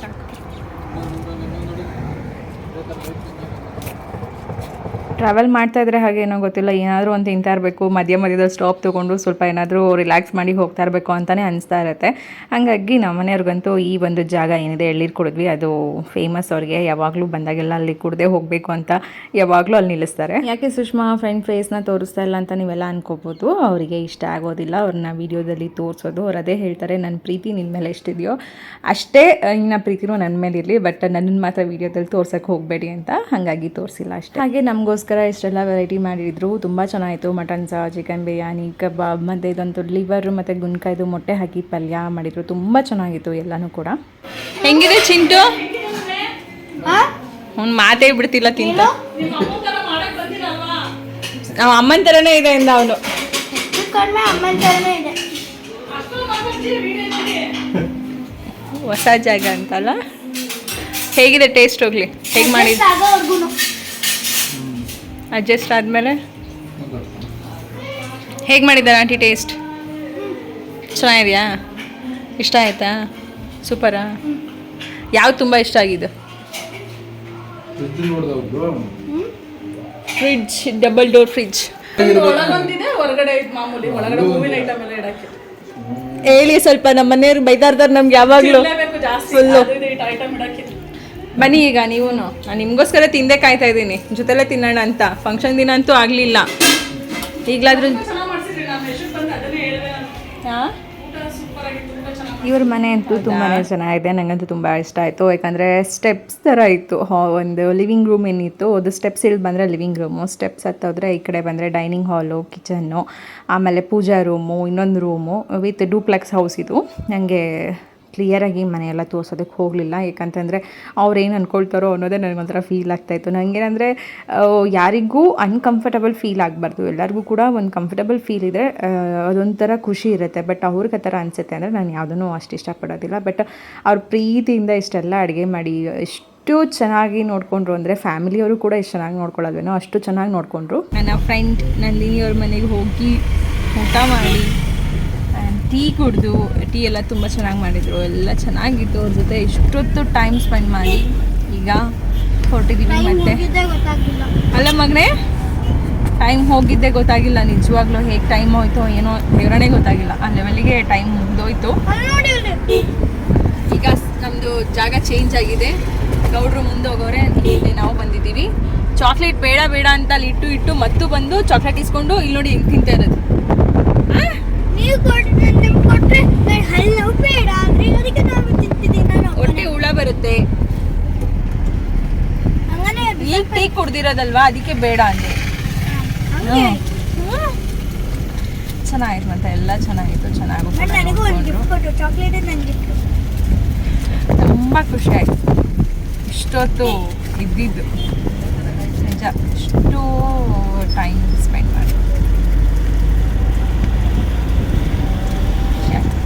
Speaker 2: ಸಾಕು. ಟ್ರಾವೆಲ್ ಮಾಡ್ತಾ ಇದ್ರೆ ಹಾಗೆ ಏನೋ ಗೊತ್ತಿಲ್ಲ ಏನಾದರೂ ಒಂದು ತಿಂತಾ ಇರಬೇಕು ಮಧ್ಯ ಮಧ್ಯದಲ್ಲಿ ಸ್ಟಾಪ್ ತೊಗೊಂಡು ಸ್ವಲ್ಪ ಏನಾದರೂ ರಿಲ್ಯಾಕ್ಸ್ ಮಾಡಿ ಹೋಗ್ತಾ ಇರಬೇಕು ಅಂತಲೇ ಅನಿಸ್ತಾ ಇರುತ್ತೆ. ಹಾಗಾಗಿ ನಮ್ಮ ಮನೆಯವ್ರಿಗಂತೂ ಈ ಒಂದು ಜಾಗ ಏನಿದೆ ಎಳ್ಳೀರು ಕುಡಿದ್ವಿ ಅದು ಫೇಮಸ್ ಅವ್ರಿಗೆ ಯಾವಾಗಲೂ ಬಂದಾಗೆಲ್ಲ ಅಲ್ಲಿ ಕುಡ್ದೇ ಹೋಗಬೇಕು ಅಂತ ಯಾವಾಗಲೂ ಅಲ್ಲಿ ನಿಲ್ಲಿಸ್ತಾರೆ. ಯಾಕೆ ಸುಷ್ಮಾ ಫ್ರೆಂಡ್ ಫೇಸ್ನ ತೋರಿಸ್ತಾ ಇಲ್ಲ ಅಂತ ನೀವೆಲ್ಲ ಅನ್ಕೋಬೋದು ಅವರಿಗೆ ಇಷ್ಟ ಆಗೋದಿಲ್ಲ ಅವ್ರನ್ನ ವಿಡಿಯೋದಲ್ಲಿ ತೋರಿಸೋದು ಅವ್ರು ಅದೇ ಹೇಳ್ತಾರೆ ನನ್ನ ಪ್ರೀತಿ ನಿನ್ನ ಮೇಲೆ ಎಷ್ಟಿದೆಯೋ ಅಷ್ಟೇ ಇನ್ನು ಪ್ರೀತಿನೂ ನನ್ನ ಮೇಲೆ ಇರಲಿ ಬಟ್ ನನ್ನ ಮಾತ್ರ ವಿಡಿಯೋದಲ್ಲಿ ತೋರ್ಸಕ್ಕೆ ಹೋಗಬೇಡಿ ಅಂತ ಹಾಗಾಗಿ ತೋರಿಸಿಲ್ಲ ಅಷ್ಟೇ. ಹಾಗೆ ನಮಗೋಸ್ಕರ ಇಷ್ಟೆಲ್ಲ ವೆರೈಟಿ ಮಾಡಿದ್ರು. ತುಂಬ ಚೆನ್ನಾಗಿತ್ತು. ಮಟನ್ ಸಹ ಚಿಕನ್ ಬಿರಿಯಾನಿ ಕಬಾಬ್ ಮತ್ತು ಇದೊಂದು ಲಿವರ್ ಮತ್ತು ಗುನ್ಕಾಯ್ದು ಮೊಟ್ಟೆ ಹಾಕಿ ಪಲ್ಯ ಮಾಡಿದ್ರು. ತುಂಬ ಚೆನ್ನಾಗಿತ್ತು ಎಲ್ಲನೂ ಕೂಡ. ಹೆಂಗಿದೆ ಚಿಂಟು? ಅವ್ನು ಮಾತೇ ಬಿಡ್ತಿಲ್ಲ ತಿಂತ ನಾವು ಅಮ್ಮನ ಥರನೇ ಇದೆ ಇಂದ. ಅವನು ಹೊಸ ಜಾಗ ಅಂತಲ್ಲ? ಹೇಗಿದೆ ಟೇಸ್ಟ್ ಹೋಗ್ಲಿ? ಹೇಗೆ
Speaker 1: ಮಾಡಿದ್ರು
Speaker 2: ಅಡ್ಜಸ್ಟ್ ಆದಮೇಲೆ? ಹೇಗೆ ಮಾಡಿದ್ದಾರೆ ಆಂಟಿ ಟೇಸ್ಟ್? ಚೆನ್ನಾಗಿದೆಯಾ? ಇಷ್ಟ ಆಯಿತಾ? ಸೂಪರಾ? ಯಾವ್ದು ತುಂಬ ಇಷ್ಟ ಆಗಿದ್ದು?
Speaker 4: Fridge double door fridge.
Speaker 2: ಹೇಳಿ ಸ್ವಲ್ಪ ನಮ್ಮ ಮನೆಯವ್ರು ಬೈತಾ ಇರ್ತಾರೆ ನಮ್ಗೆ ಯಾವಾಗಲೂ ಫುಲ್ಲು
Speaker 4: ಅದು ಇದು ಇಟ್ಟು ಐಟಮ್ ಇಡಕ್ಕೆ
Speaker 2: ಬನ್ನಿ ಈಗ ನೀವು ನಾನು ನಿಮಗೋಸ್ಕರ ತಿಂದೆ ಕಾಯ್ತಾ ಇದ್ದೀನಿ. ಜೊತೆಲೆ ತಿನ್ನೋಣ ಅಂತ. ಫಂಕ್ಷನ್ ದಿನ ಅಂತೂ ಆಗಲಿಲ್ಲ. ಈಗಲಾದ್ರೂ
Speaker 4: ಹಾಂ ಮಾಡ್ಸಿದ್ರಿ ನಾನು ಎಷ್ಟು ಬಂದು ಅದನ್ನೇ ಹೇಳಿದೆ ನಾನು. ಊಟ ಸೂಪರ್ ಆಗಿತ್ತು ತುಂಬ ಚೆನ್ನಾಗಿ
Speaker 2: ಇವ್ರ ಮನೆ ಅಂತೂ ತುಂಬಾ ಚೆನ್ನಾಗಿದೆ. ನನಗಂತೂ ತುಂಬ ಇಷ್ಟ ಆಯಿತು. ಯಾಕಂದರೆ ಸ್ಟೆಪ್ಸ್ ಥರ ಇತ್ತು. ಹಾ- ಒಂದು ಲಿವಿಂಗ್ ರೂಮ್ ಏನಿತ್ತು ಅದು ಸ್ಟೆಪ್ಸ್ ಇಲ್ಲಿ ಬಂದರೆ ಲಿವಿಂಗ್ ರೂಮು ಸ್ಟೆಪ್ಸ್ ಹತ್ತೋದ್ರೆ ಈ ಕಡೆ ಬಂದರೆ ಡೈನಿಂಗ್ ಹಾಲು ಕಿಚನ್ನು ಆಮೇಲೆ ಪೂಜಾ ರೂಮು ಇನ್ನೊಂದು ರೂಮು ವಿತ್ ಡೂಪ್ಲೆಕ್ಸ್ ಹೌಸ್ ಇದು. ನನಗೆ ಕ್ಲಿಯರಾಗಿ ಮನೆಯೆಲ್ಲ ತೋರ್ಸೋದಕ್ಕೆ ಹೋಗಲಿಲ್ಲ. ಯಾಕಂತಂದರೆ ಅವ್ರು ಏನು ಅಂದ್ಕೊಳ್ತಾರೋ ಅನ್ನೋದೇ ನನಗೊಂಥರ ಫೀಲ್ ಆಗ್ತಾಯಿತ್ತು ನನಗೇನಂದರೆ ಯಾರಿಗೂ ಅನ್ಕಂಫರ್ಟಬಲ್ ಫೀಲ್ ಆಗಬಾರ್ದು. ಎಲ್ಲರಿಗೂ ಕೂಡ ಒಂದು ಕಂಫರ್ಟಬಲ್ ಫೀಲ್ ಇದ್ದರೆ ಅದೊಂಥರ ಖುಷಿ ಇರುತ್ತೆ. ಬಟ್ ಅವ್ರಿಗೆ ಆ ಥರ ಅನಿಸುತ್ತೆ ಅಂದರೆ ನಾನು ಯಾವುದನ್ನು ಅಷ್ಟು ಇಷ್ಟಪಡೋದಿಲ್ಲ. ಬಟ್ ಅವ್ರ ಪ್ರೀತಿಯಿಂದ ಇಷ್ಟೆಲ್ಲ ಅಡುಗೆ ಮಾಡಿ, ಎಷ್ಟು ಚೆನ್ನಾಗಿ ನೋಡಿಕೊಂಡ್ರು ಅಂದರೆ ಫ್ಯಾಮಿಲಿಯವರು ಕೂಡ ಎಷ್ಟು ಚೆನ್ನಾಗಿ ನೋಡ್ಕೊಳ್ಳೋದೇನೋ ಅಷ್ಟು ಚೆನ್ನಾಗಿ ನೋಡಿಕೊಂಡ್ರು. ನನ್ನ ಫ್ರೆಂಡ್ ನಂದಿನಿಯವ್ರ ಮನೆಗೆ ಹೋಗಿ ಊಟ ಮಾಡಿ ಟೀ ಕುಡಿದು ಟೀ ಎಲ್ಲ ತುಂಬ ಚೆನ್ನಾಗಿ ಮಾಡಿದರು. ಎಲ್ಲ ಚೆನ್ನಾಗಿತ್ತು. ಅವ್ರ ಜೊತೆ ಇಷ್ಟೊತ್ತು ಟೈಮ್ ಸ್ಪೆಂಡ್ ಮಾಡಿ. ಈಗ ಹೊರಟಿದ್ದೀವಿ ಮತ್ತೆ. ಅಲ್ಲ ಮಗನೇ ಟೈಮ್ ಹೋಗಿದ್ದೆ ಗೊತ್ತಾಗಿಲ್ಲ. ನಿಜವಾಗ್ಲೂ ಹೇಗೆ ಟೈಮ್ ಹೋಯ್ತೋ ಏನೋ ವಿವರಣೆ ಗೊತ್ತಾಗಿಲ್ಲ. ಆ ಲೆವೆಲ್ಗೆ ಟೈಮ್ ಮುಗ್ದೋಯ್ತು. ಈಗ ನಮ್ಮದು ಜಾಗ ಚೇಂಜ್ ಆಗಿದೆ. ಗೌಡ್ರು ಮುಂದೆ ಹೋಗೋರೆ. ಇಲ್ಲಿ ನಾವು ಬಂದಿದ್ದೀವಿ. ಚಾಕ್ಲೇಟ್ ಬೇಡ ಬೇಡ ಅಂತ ಅಲ್ಲಿ ಇಟ್ಟು ಇಟ್ಟು ಮತ್ತು ಬಂದು ಚಾಕ್ಲೇಟ್ ಇಸ್ಕೊಂಡು ಇಲ್ಲಿ ನೋಡಿ ಹೆಂಗೆ ತಿಂತಾ ಇರೋದು.
Speaker 1: ನೀವು ಬೇಡ ಅದಕ್ಕೆ ನಾನು ತಿಂತಿದ್ದೀನಿ ನಾನು
Speaker 2: ಹೊಟ್ಟೆ ಹುಳ ಬರುತ್ತೆ.
Speaker 1: ಹಂಗನೇ
Speaker 2: ಈಗ ಟೀ ಕುಡ್ದಿರೋದಲ್ವಾ? ಅದಕ್ಕೆ ಬೇಡ ಅಂದೆ. ಚೆನ್ನಾಗಿತ್ತು ಮತ್ತೆ ಎಲ್ಲ ಚೆನ್ನಾಗಿತ್ತು ಚೆನ್ನಾಗಿ
Speaker 1: ನನಗೂ ಒಂದು ಗಿಫ್ಟ್ ಕೊಟ್ಟು ಚಾಕ್ಲೇಟ್ ನನಗೆ ಗಿಫ್ಟ್
Speaker 2: ತುಂಬ ಖುಷಿ ಆಯ್ತು. ಇಷ್ಟೊತ್ತು ಇದ್ದಿದ್ದು. ನಿಜ ಇಷ್ಟು ಟೈಮ್ ಸ್ಪೆಂಡ್ ಮಾಡಿ ಖುಷಿ ಆಯ್ತು.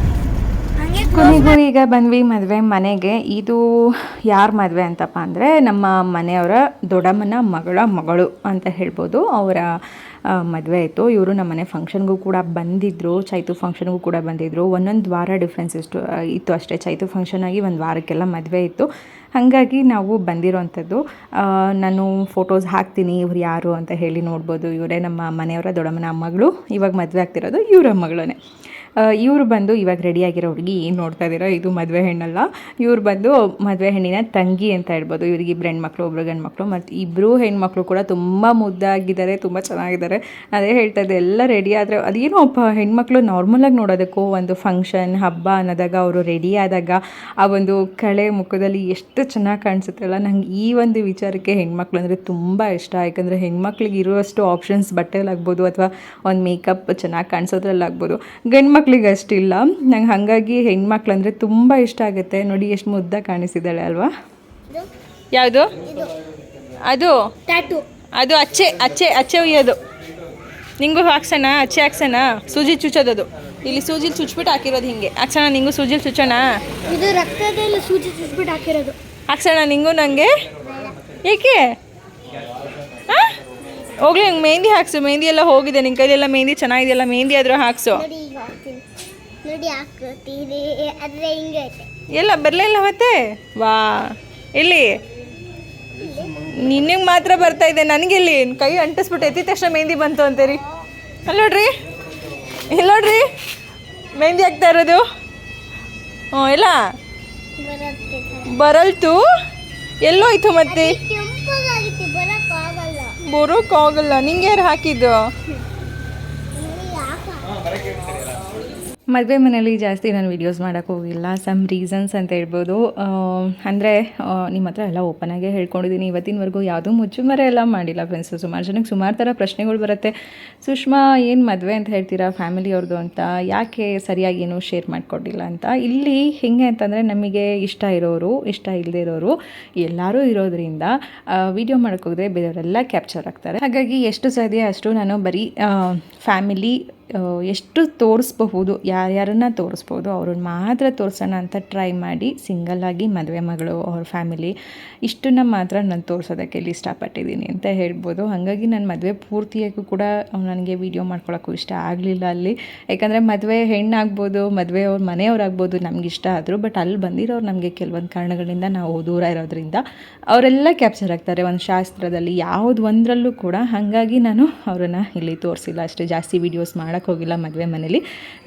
Speaker 1: ಹಂಗೆ
Speaker 2: ಕೊನೆಗೂ ಈಗ ಬಂದ್ವಿ ಮದುವೆ ಮನೆಗೆ. ಇದು ಯಾರ ಮದುವೆ ಅಂತಪ್ಪ ಅಂದರೆ ನಮ್ಮ ಮನೆಯವರ ದೊಡ್ಡಮ್ಮನ ಮಗಳ ಮಗಳು ಅಂತ ಹೇಳ್ಬೋದು. ಅವರ ಮದುವೆ ಆಯಿತು. ಇವರು ನಮ್ಮ ಮನೆ ಫಂಕ್ಷನ್ಗೂ ಕೂಡ ಬಂದಿದ್ದರು ಚೈತು ಫಂಕ್ಷನ್ಗೂ ಕೂಡ ಬಂದಿದ್ದರು ಒಂದೊಂದು ವಾರ ಡಿಫ್ರೆನ್ಸ್ ಇಷ್ಟು ಇತ್ತು ಅಷ್ಟೇ. ಚೈತು ಫಂಕ್ಷನ್ ಆಗಿ ಒಂದು ವಾರಕ್ಕೆಲ್ಲ ಮದುವೆ ಇತ್ತು ಹಾಗಾಗಿ ನಾವು ಬಂದಿರೋವಂಥದ್ದು ನಾನು ಫೋಟೋಸ್ ಹಾಕ್ತೀನಿ, ಇವ್ರು ಯಾರು ಅಂತ ಹೇಳಿ ನೋಡ್ಬೋದು. ಇವರೇ ನಮ್ಮ ಮನೆಯವರ ದೊಡ್ಡಮ್ಮನ ಮಗಳು. ಇವಾಗ ಮದುವೆ ಆಗ್ತಿರೋದು ಇವರ ಮಗಳೇ ಇವರು ಬಂದು ಇವಾಗ ರೆಡಿಯಾಗಿರೋ ಹುಡುಗಿ ಏನು ನೋಡ್ತಾ ಇದ್ದೀರೋ ಇದು ಮದುವೆ ಹೆಣ್ಣಲ್ಲ. ಇವ್ರು ಬಂದು ಮದುವೆ ಹೆಣ್ಣಿನ ತಂಗಿ ಅಂತ ಹೇಳ್ಬೋದು. ಇವ್ರಿಗೆ ಇಬ್ಬರು ಹೆಣ್ಮಕ್ಳು ಒಬ್ಬರು ಗಂಡು ಮಕ್ಕಳು ಮತ್ತು ಇಬ್ಬರು ಹೆಣ್ಮಕ್ಳು ಕೂಡ ತುಂಬ ಮುದ್ದಾಗಿದ್ದಾರೆ, ತುಂಬ ಚೆನ್ನಾಗಿದ್ದಾರೆ. ಅದೇ ಹೇಳ್ತಾ ಇದ್ದೆ ಎಲ್ಲ ರೆಡಿ ಆದರೆ ಅದೇನೋ ಒಬ್ಬ ಹೆಣ್ಮಕ್ಳು ನಾರ್ಮಲಾಗಿ ನೋಡೋದಕ್ಕೂ ಒಂದು ಫಂಕ್ಷನ್ ಹಬ್ಬ ಅನ್ನೋದಾಗ ಅವರು ರೆಡಿ ಆದಾಗ ಆ ಒಂದು ಕಳೆ ಮುಖದಲ್ಲಿ ಎಷ್ಟು ಚೆನ್ನಾಗಿ ಕಾಣಿಸುತ್ತಲ್ಲ. ನಂಗೆ ಈ ಒಂದು ವಿಚಾರಕ್ಕೆ ಹೆಣ್ಮಕ್ಳು ಅಂದರೆ ತುಂಬ ಇಷ್ಟ. ಯಾಕಂದರೆ ಹೆಣ್ಮಕ್ಳಿಗೆ ಇರುವಷ್ಟು ಆಪ್ಷನ್ಸ್ ಬಟ್ಟೆಲಾಗ್ಬೋದು ಅಥವಾ ಒಂದು ಮೇಕಪ್ ಚೆನ್ನಾಗಿ ಕಾಣಿಸೋದ್ರಲ್ಲಾಗ್ಬೋದು ಗಂಡು ಮಕ್ಳಿಗೆ ಅಷ್ಟಿಲ್ಲ. ನಂಗೆ ಹಾಗಾಗಿ ಹೆಣ್ಮಕ್ಳು ಅಂದರೆ ತುಂಬ ಇಷ್ಟ ಆಗುತ್ತೆ. ನೋಡಿ ಎಷ್ಟು ಮುದ್ದ ಕಾಣಿಸಿದ್ದಾಳೆ ಅಲ್ವಾ? ಯಾವುದು? ಅದು? ಅದು ಅಚ್ಚೆ ಅಚ್ಚೆ ಅಚ್ಚೆ ಉಯ್ಯೋದು ನಿಂಗೂ ಹಾಕ್ಸೋಣ ಅಚ್ಚೆ ಹಾಕ್ಸೋಣ ಸೂಜಿ ಚುಚ್ಚೋದದು. ಇಲ್ಲಿ ಸೂಜಿಲಿ ಚುಚ್ಬಿಟ್ಟು ಹಾಕಿರೋದು ಹಿಂಗೆ. ಹಾಕ್ಸೋಣ ನಿಂಗೂ ಸೂಜಿಲಿ ಚುಚ್ಚೋಣ
Speaker 1: ಇದು ರಕ್ತದಲ್ಲಿ ಸೂಜಿ ಚುಚ್ಬಿಟ್ಟು ಹಾಕಿರೋದು.
Speaker 2: ಹಾಕ್ಸೋಣ ನಿಂಗೂ ನನಗೆ ಏಕೆ? ಹಾಂ ಹೋಗ್ಲಿ ನಂಗೆ ಮೆಹಂದಿ ಹಾಕ್ಸು. ಮೆಹಂದಿ ಎಲ್ಲ ಹೋಗಿದೆ. ನಿನ್ನ ಕೈಲೆಲ್ಲ ಮೆಹಂದಿ ಚೆನ್ನಾಗಿದೆಯಲ್ಲ ಮೆಹಂದಿ ಆದರೂ ಹಾಕ್ಸು.
Speaker 1: ಹಾಕ್ತೀನಿ. ನೋಡಿ ಹಾಕ್ತೀನಿ ಆದರೆ ಹಿಂಗೆ ಐತೆ.
Speaker 2: ಎಲ್ಲ ಬರಲಿಲ್ಲ ಮತ್ತೆ? ವಾ. ಎಲ್ಲಿ? ನಿನಗೆ ಮಾತ್ರ ಬರ್ತಾ ಇದೆ. ನನಗೆಲ್ಲಿ? ಕೈ ಅಂಟಿಸ್ಬಿಟ್ಟು ಎತ್ತಿದ ತಕ್ಷಣ ಮೆಹಂದಿ ಬಂತು ಅಂತೀರಿ. ಅಲ್ಲಿ ನೋಡ್ರಿ. ಇಲ್ಲಿ ನೋಡ್ರಿ. ಮೆಹಂದಿ ಆಗ್ತಾ ಇರೋದು. ಹ್ಞೂ ಇಲ್ಲ ಬರಲ್ತು. ಎಲ್ಲೋಯ್ತು ಮತ್ತೆ?
Speaker 1: ಬರೋಕ್ಕಾಗಲ್ಲ
Speaker 2: ನಿಂಗೆ ಯಾರು ಹಾಕಿದ್ದು? ಮದುವೆ ಮನೇಲಿ ಜಾಸ್ತಿ ನಾನು ವೀಡಿಯೋಸ್ ಮಾಡೋಕ್ಕೆ ಹೋಗಿಲ್ಲ. ಸಮ್ ರೀಸನ್ಸ್ ಅಂತ ಹೇಳ್ಬೋದು. ಅಂದರೆ ನಿಮ್ಮ ಹತ್ರ ಎಲ್ಲ ಓಪನಾಗೇ ಹೇಳ್ಕೊಂಡಿದ್ದೀನಿ ಇವತ್ತಿನವರೆಗೂ ಯಾವುದೂ ಮುಚ್ಚುಮರೆ ಎಲ್ಲ ಮಾಡಿಲ್ಲ ಫ್ರೆಂಡ್ಸು ಸುಮಾರು ಜನಕ್ಕೆ ಸುಮಾರು ಥರ ಪ್ರಶ್ನೆಗಳು ಬರುತ್ತೆ. ಸುಷ್ಮಾ, ಏನು ಮದುವೆ ಅಂತ ಹೇಳ್ತೀರಾ ಫ್ಯಾಮಿಲಿಯವ್ರದ್ದು ಅಂತ? ಯಾಕೆ ಸರಿಯಾಗಿ ಏನೂ ಶೇರ್ ಮಾಡಿಕೊಟ್ಟಿಲ್ಲ ಅಂತ? ಇಲ್ಲಿ ಹೇಗೆ ಅಂತಂದರೆ ನಮಗೆ ಇಷ್ಟ ಇರೋರು, ಇಷ್ಟ ಇಲ್ಲದೆ ಇರೋರು ಎಲ್ಲರೂ ಇರೋದ್ರಿಂದ ವಿಡಿಯೋ ಮಾಡೋಕ್ಕೋದ್ರೆ ಬೇರೆಯವರೆಲ್ಲ ಕ್ಯಾಪ್ಚರ್ ಆಗ್ತಾರೆ. ಹಾಗಾಗಿ ಎಷ್ಟು ಸಾಧ್ಯ ಅಷ್ಟು ನಾನು ಬರೀ ಫ್ಯಾಮಿಲಿ ಎಷ್ಟು ತೋರಿಸ್ಬಹುದು, ಯಾರ್ಯಾರನ್ನು ತೋರಿಸ್ಬೋದು ಅವ್ರನ್ನ ಮಾತ್ರ ತೋರಿಸೋಣ ಅಂತ ಟ್ರೈ ಮಾಡಿ ಸಿಂಗಲ್ಲಾಗಿ ಮದುವೆ ಮಗಳು ಅವ್ರ ಫ್ಯಾಮಿಲಿ ಇಷ್ಟನ್ನ ಮಾತ್ರ ನಾನು ತೋರಿಸೋದಕ್ಕೆ ಇಲ್ಲಿ ಇಷ್ಟಪಟ್ಟಿದ್ದೀನಿ ಅಂತ ಹೇಳ್ಬೋದು. ಹಾಗಾಗಿ ನಾನು ಮದುವೆ ಪೂರ್ತಿಯಾಗೂ ಕೂಡ ನನಗೆ ವೀಡಿಯೋ ಮಾಡ್ಕೊಳ್ಳೋಕ್ಕೂ ಇಷ್ಟ ಆಗಲಿಲ್ಲ ಅಲ್ಲಿ. ಯಾಕಂದರೆ ಮದುವೆ ಹೆಣ್ಣಾಗ್ಬೋದು, ಮದುವೆ ಅವ್ರ ಮನೆಯವ್ರಾಗ್ಬೋದು ನಮ್ಗೆ ಇಷ್ಟ ಆದರು ಬಟ್ ಅಲ್ಲಿ ಬಂದಿರೋರು ನಮಗೆ ಕೆಲವೊಂದು ಕಾರಣಗಳಿಂದ ನಾವು ದೂರ ಇರೋದ್ರಿಂದ ಅವರೆಲ್ಲ ಕ್ಯಾಪ್ಚರ್ ಆಗ್ತಾರೆ ಒಂದು ಶಾಸ್ತ್ರದಲ್ಲಿ, ಯಾವುದು ಒಂದರಲ್ಲೂ ಕೂಡ. ಹಾಗಾಗಿ ನಾನು ಅವರನ್ನು ಇಲ್ಲಿ ತೋರಿಸಿಲ್ಲ, ಅಷ್ಟೇ ಜಾಸ್ತಿ ವೀಡಿಯೋಸ್ ಮಾಡೋಕ್ಕೆ ಹೋಗಿಲ್ಲ ಮದುವೆ ಮನೇಲಿ.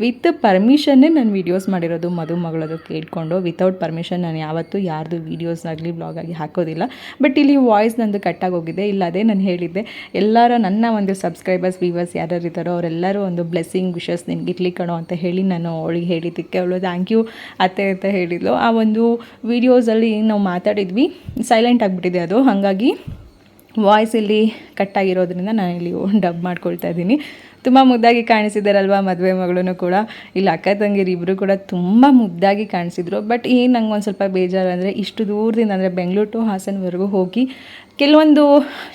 Speaker 2: ವಿತ್ ಪರ್ಮಿಷನ್ನೇ ನಾನು ವೀಡಿಯೋಸ್ ಮಾಡಿರೋದು, ಮದು ಮಗಳದು ಕೇಳಿಕೊಂಡು ವಿತೌಟ್ ಪರ್ಮಿಷನ್ ನಾನು ಯಾವತ್ತೂ ಯಾರ್ದು ವೀಡಿಯೋಸ್ ಆಗಲಿ ಬ್ಲಾಗ್ ಆಗಿ ಹಾಕೋದಿಲ್ಲ. ಬಟ್ ಇಲ್ಲಿ ವಾಯ್ಸ್ ನಂದು ಕಟ್ಟಾಗಿ ಹೋಗಿದೆ. ಇಲ್ಲ, ಅದೇ ನಾನು ಹೇಳಿದ್ದೆ. ಎಲ್ಲರ ನನ್ನ ಒಂದು ಸಬ್ಸ್ಕ್ರೈಬರ್ಸ್ ವ್ಯೂವರ್ಸ್ ಯಾರ್ಯಾರು ಇದ್ದಾರೋ ಅವರೆಲ್ಲರೂ ಒಂದು ಬ್ಲೆಸ್ಸಿಂಗ್ ವಿಷಸ್ ನಿನ್ಗೆ ಇರ್ಲಿ ಕಣೋ ಅಂತ ಹೇಳಿ ನಾನು ಅವಳಿಗೆ ಹೇಳಿದ್ದಕ್ಕೆ ಅವಳು ಥ್ಯಾಂಕ್ ಯು ಅತ್ತೆ ಅಂತ ಹೇಳಿದ್ಲು. ಆ ಒಂದು ವೀಡಿಯೋಸಲ್ಲಿ ನಾವು ಮಾತಾಡಿದ್ವಿ. ಸೈಲೆಂಟ್ ಆಗಿಬಿಟ್ಟಿದೆ ಅದು. ಹಾಗಾಗಿ ವಾಯ್ಸ್ ಇಲ್ಲಿ ಕಟ್ಟಾಗಿರೋದ್ರಿಂದ ನಾನು ಇಲ್ಲಿ *laughs* ಡಬ್ ಮಾಡ್ಕೊಳ್ತಾ ಇದ್ದೀನಿ. ತುಂಬ ಮುದ್ದಾಗಿ ಕಾಣಿಸಿದಾರಲ್ವಾ ಮದುವೆ ಮಗಳೂ ಕೂಡ. ಇಲ್ಲಿ ಅಕ್ಕ ತಂಗಿರು ಇಬ್ಬರು ಕೂಡ ತುಂಬ ಮುದ್ದಾಗಿ ಕಾಣಿಸಿದ್ರು. ಬಟ್ ಏನು ನಂಗೆ ಒಂದು ಸ್ವಲ್ಪ ಬೇಜಾರು ಅಂದರೆ ಇಷ್ಟು ದೂರದಿಂದ ಅಂದರೆ ಬೆಂಗಳೂರು ಟು ಹಾಸನವರೆಗೂ ಹೋಗಿ ಕೆಲವೊಂದು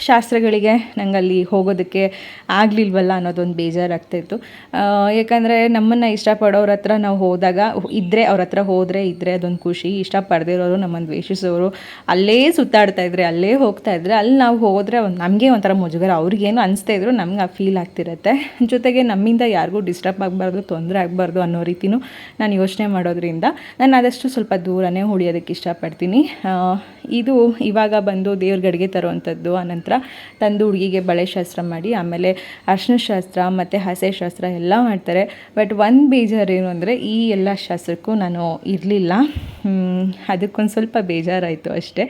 Speaker 2: ಶಾಸ್ತ್ರಗಳಿಗೆ ನಂಗೆ ಅಲ್ಲಿ ಹೋಗೋದಕ್ಕೆ ಆಗಲಿಲ್ವಲ್ಲ ಅನ್ನೋದೊಂದು ಬೇಜಾರಾಗ್ತಾಯಿತ್ತು ಯಾಕಂದರೆ ನಮ್ಮನ್ನು ಇಷ್ಟಪಡೋರ ಹತ್ರ ನಾವು ಹೋದಾಗ ಇದ್ದರೆ ಅವ್ರ ಹತ್ರ ಹೋದರೆ ಇದ್ದರೆ ಅದೊಂದು ಖುಷಿ. ಇಷ್ಟಪಡದಿರೋರು ನಮ್ಮನ್ನು ದ್ವೇಷಿಸೋರು. ಅಲ್ಲೇ ಸುತ್ತಾಡ್ತಾ ಇದ್ರೆ, ಅಲ್ಲೇ ಹೋಗ್ತಾ ಇದ್ರೆ ಅಲ್ಲಿ ನಾವು ಹೋದರೆ ಒಂದು ನಮಗೆ ಒಂಥರ ಮುಜುಗರ. ಅವ್ರಿಗೇನು ಅನಿಸ್ತಾ ಇದ್ರು ನಮ್ಗೆ ಆ ಫೀಲ್ ಆಗ್ತಿರತ್ತೆ. ಜೊತೆಗೆ ನಮ್ಮಿಂದ ಯಾರಿಗೂ ಡಿಸ್ಟರ್ಬ್ ಆಗಬಾರ್ದು, ತೊಂದರೆ ಆಗಬಾರ್ದು ಅನ್ನೋ ರೀತಿನೂ ನಾನು ಯೋಚನೆ ಮಾಡೋದ್ರಿಂದ ನಾನು ಆದಷ್ಟು ಸ್ವಲ್ಪ ದೂರನೇ ಉಳಿಯೋದಕ್ಕೆ ಇಷ್ಟಪಡ್ತೀನಿ. ಇದು ಇವಾಗ ಬಂದು ದೇವ್ರ ಗಡಿಗೆ ತರುವಂಥದ್ದು. ಆನಂತರ ತಂದು ಹುಡುಗಿಗೆ ಬಳೆ ಶಾಸ್ತ್ರ ಮಾಡಿ, ಆಮೇಲೆ ಅರ್ಶಿನ ಶಾಸ್ತ್ರ ಮತ್ತು ಹಸೆ ಶಾಸ್ತ್ರ ಎಲ್ಲ ಮಾಡ್ತಾರೆ. ಬಟ್ ಒಂದು ಬೇಜಾರು ಏನು ಅಂದರೆ ಈ ಎಲ್ಲ ಶಾಸ್ತ್ರಕ್ಕೂ ನಾನು ಇರಲಿಲ್ಲ. ಅದಕ್ಕೊಂದು ಸ್ವಲ್ಪ ಬೇಜಾರಾಯಿತು ಅಷ್ಟೇ.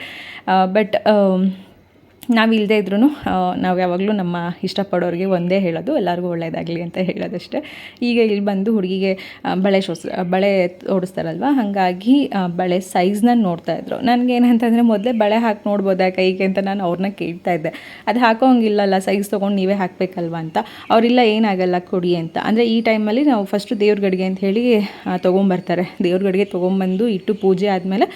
Speaker 2: ಬಟ್ ನಾವಿಲ್ಲದೆ ಇದ್ರೂ ನಾವು ಯಾವಾಗಲೂ ನಮ್ಮ ಇಷ್ಟಪಡೋರಿಗೆ ಒಂದೇ ಹೇಳೋದು, ಎಲ್ಲರಿಗೂ ಒಳ್ಳೆಯದಾಗಲಿ ಅಂತ ಹೇಳೋದಷ್ಟೇ. ಈಗ ಇಲ್ಲಿ ಬಂದು ಹುಡುಗಿಗೆ ಬಳೆ ಶೋಸ್ ಬಳೆ ಓಡಿಸ್ತಾರಲ್ವ, ಹಾಗಾಗಿ ಬಳೆ ಸೈಜ್ನ ನೋಡ್ತಾ ಇದ್ರು. ನನಗೇನಂತಂದರೆ ಮೊದಲೇ ಬಳೆ ಹಾಕಿ ನೋಡ್ಬೋದಾ ಕೈಗೆ ಅಂತ ನಾನು ಅವ್ರನ್ನ ಕೇಳ್ತಾ ಇದ್ದೆ. ಅದು ಹಾಕೋಂಗಿಲ್ಲಲ್ಲ ಸೈಜ್ ತೊಗೊಂಡು ನೀವೇ ಹಾಕಬೇಕಲ್ವ ಅಂತ. ಅವರಿಲ್ಲ ಏನಾಗಲ್ಲ ಕೊಡಿ ಅಂತ. ಅಂದರೆ ಈ ಟೈಮಲ್ಲಿ ನಾವು ಫಸ್ಟು ದೇವ್ರ ಗಡಿಗೆ ಅಂತ ಹೇಳಿ ತೊಗೊಂಬರ್ತಾರೆ. ದೇವ್ರ ಗಡಿಗೆ ತೊಗೊಂಬಂದು ಇಟ್ಟು ಪೂಜೆ ಆದಮೇಲೆ,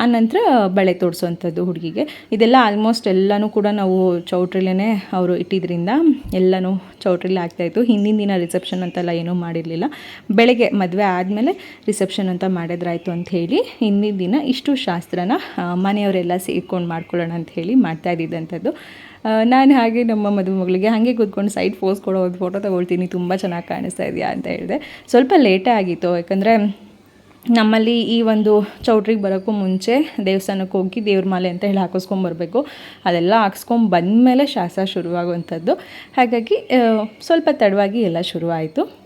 Speaker 2: ಆ ನಂತರ ಬಳೆ ತೋರಿಸೋವಂಥದ್ದು ಹುಡುಗಿಗೆ. ಇದೆಲ್ಲ ಆಲ್ಮೋಸ್ಟ್ ಎಲ್ಲನೂ ಕೂಡ ನಾವು ಚೌಟ್ರಿಲೇ ಅವರು ಇಟ್ಟಿದ್ದರಿಂದ ಎಲ್ಲನೂ ಚೌಟ್ರಿಲಿ ಆಗ್ತಾಯಿತ್ತು ಹಿಂದಿನ ದಿನ ರಿಸೆಪ್ಷನ್ ಅಂತೆಲ್ಲ ಏನೂ ಮಾಡಿರಲಿಲ್ಲ. ಬೆಳಗ್ಗೆ ಮದುವೆ ಆದಮೇಲೆ ರಿಸೆಪ್ಷನ್ ಅಂತ ಮಾಡಿದ್ರಾಯಿತು ಅಂತ ಹೇಳಿ ಹಿಂದಿನ ದಿನ ಇಷ್ಟು ಶಾಸ್ತ್ರನ ಮನೆಯವರೆಲ್ಲ ಸೇರ್ಕೊಂಡು ಮಾಡ್ಕೊಳ್ಳೋಣ ಅಂತ ಹೇಳಿ ಮಾಡ್ತಾ ಇದ್ದಿದ್ದಂಥದ್ದು. ನಾನು ಹಾಗೆ ನಮ್ಮ ಮದುಮಗಳಿಗೆ ಹಾಗೆ ಕೂತ್ಕೊಂಡು ಸೈಡ್ ಫೋಸ್ ಕೊಡೋ ಫೋಟೋ ತೊಗೊಳ್ತೀನಿ, ತುಂಬ ಚೆನ್ನಾಗಿ ಕಾಣಿಸ್ತಾ ಇದೆಯಾ ಅಂತ ಹೇಳಿದೆ. ಸ್ವಲ್ಪ ಲೇಟೇ ಆಗಿತ್ತು, ಯಾಕಂದರೆ ನಮ್ಮಲ್ಲಿ ಈ ಒಂದು ಚೌಟ್ರಿಗೆ ಬರೋಕ್ಕೂ ಮುಂಚೆ ದೇವಸ್ಥಾನಕ್ಕೆ ಹೋಗಿ ದೇವ್ರ ಮಾಲೆ ಅಂತ ಹೇಳಿ ಹಾಕಿಸ್ಕೊಂಬರ್ಬೇಕು. ಅದೆಲ್ಲ ಹಾಕ್ಸ್ಕೊಂಡ್ ಬಂದಮೇಲೆ ಶಾಸ್ತ್ರ ಶುರುವಾಗುವಂಥದ್ದು. ಹಾಗಾಗಿ ಸ್ವಲ್ಪ ತಡವಾಗಿ ಎಲ್ಲ ಶುರುವಾಯಿತು.